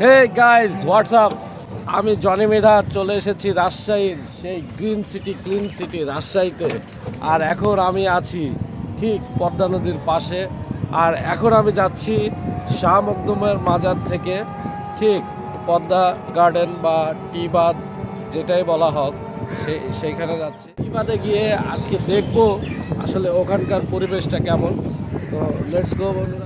হে guys what's up আমি Johnny Medha চলে এসেছি রাজশাহীর সেই গ্রিন সিটি ক্লিন সিটি রাজশাহীতে। আর এখন আমি আছি ঠিক পদ্মা নদীর পাশে। আর এখন আমি যাচ্ছি শাহ মকদুমের মাজার থেকে ঠিক পদ্মা গার্ডেন বা টি বাদ, যেটাই বলা হোক, সে, সেইখানে যাচ্ছি। টি বাদে গিয়ে আজকে দেখব আসলে ওখানকার পরিবেশটা কেমন। তো লেটস গো বন্ধুরা।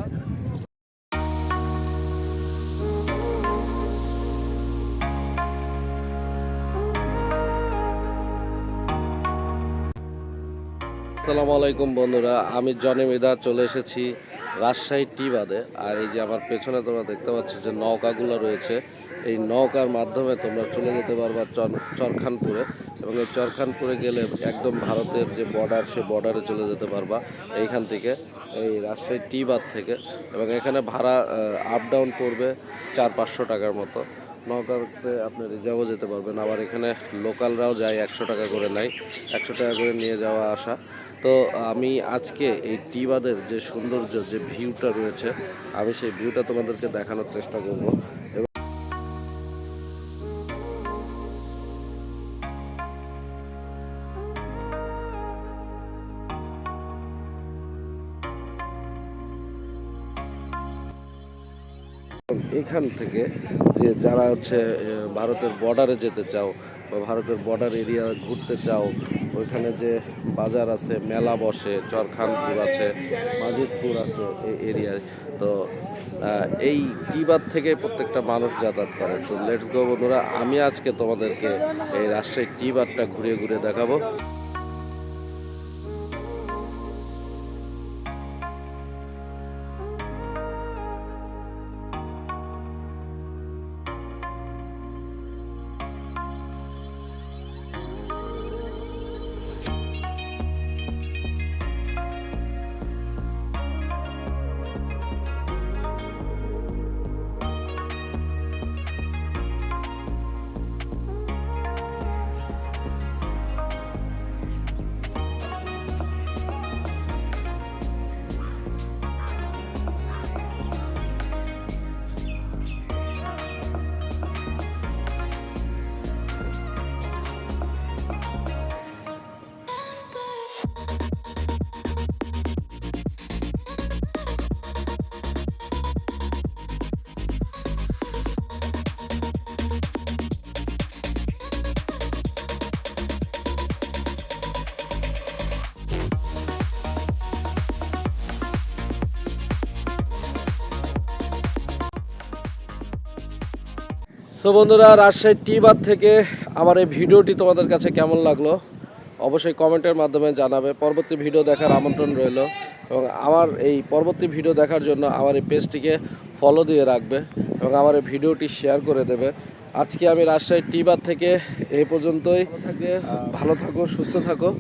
আসসালামু আলাইকুম বন্ধুরা, আমি জনি মৃধা চলে এসেছি রাজশাহী টি বাদে। আর এই যে আমার পেছনে তোমরা দেখতে পাচ্ছ যে নৌকাগুলো রয়েছে, এই নৌকার মাধ্যমে তোমরা চলে যেতে পারবা চর- চরখানপুরে। এবং এই চরখানপুরে গেলে একদম ভারতের যে বর্ডার সে বর্ডারে চলে যেতে পারবা এইখান থেকে, এই রাজশাহী টি বাদ থেকে। এবং এখানে ভাড়া আপ ডাউন করবে চার পাঁচশো টাকার মতো। নৌকাতে আপনি রিজার্ভও যেতে পারবেন। আবার এখানে লোকালরাও যায় একশো টাকা করে নেয়। একশো টাকা করে নিয়ে যাওয়া আসা। তো আমি আজকে এই টিবাদের যে সৌন্দর্য, যে ভিউটা রয়েছে, আমি সেই ভিউটা তোমাদেরকে দেখানোর চেষ্টা করব। এখান থেকে যে যারা হচ্ছে ভারতের বর্ডারে যেতে চাও বা ভারতের বর্ডার এরিয়া ঘুরতে চাও ওইখানে যে বাজার আছে, মেলা বসে, চরখানপুর আছে, মাজিদপুর আছে, এই এরিয়ায় তো এই কিবার থেকে প্রত্যেকটা মানুষ যাতায়াত করে। তো লেটস গো বন্ধুরা, আমি আজকে তোমাদেরকে এই রাজশাহী টিবাদটা ঘুরে ঘুরে দেখাবো। সো বন্ধুরা রাজশাহী টিবাদ থেকে আমার এই ভিডিওটি তোমাদের কাছে কেমন লাগল? অবশ্যই কমেন্টের মাধ্যমে জানাবে। পরবর্তী ভিডিও দেখার আমন্ত্রণ রইল এবং আমার এই পরবর্তী ভিডিও দেখার জন্য আমার এই পেজটিকে ফলো দিয়ে রাখবে এবং আমার এই ভিডিওটি শেয়ার করে দেবে। আজকে আমি রাজশাহী টিবাদ থেকে এই পর্যন্তই। থাকে ভালো থাকো সুস্থ থাকো।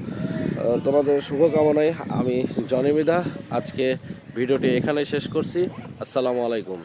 তোমাদের শুভকামনায় আমি জনিমিদা আজকে ভিডিওটি এখানেই শেষ করছি। আসসালামু আলাইকুম।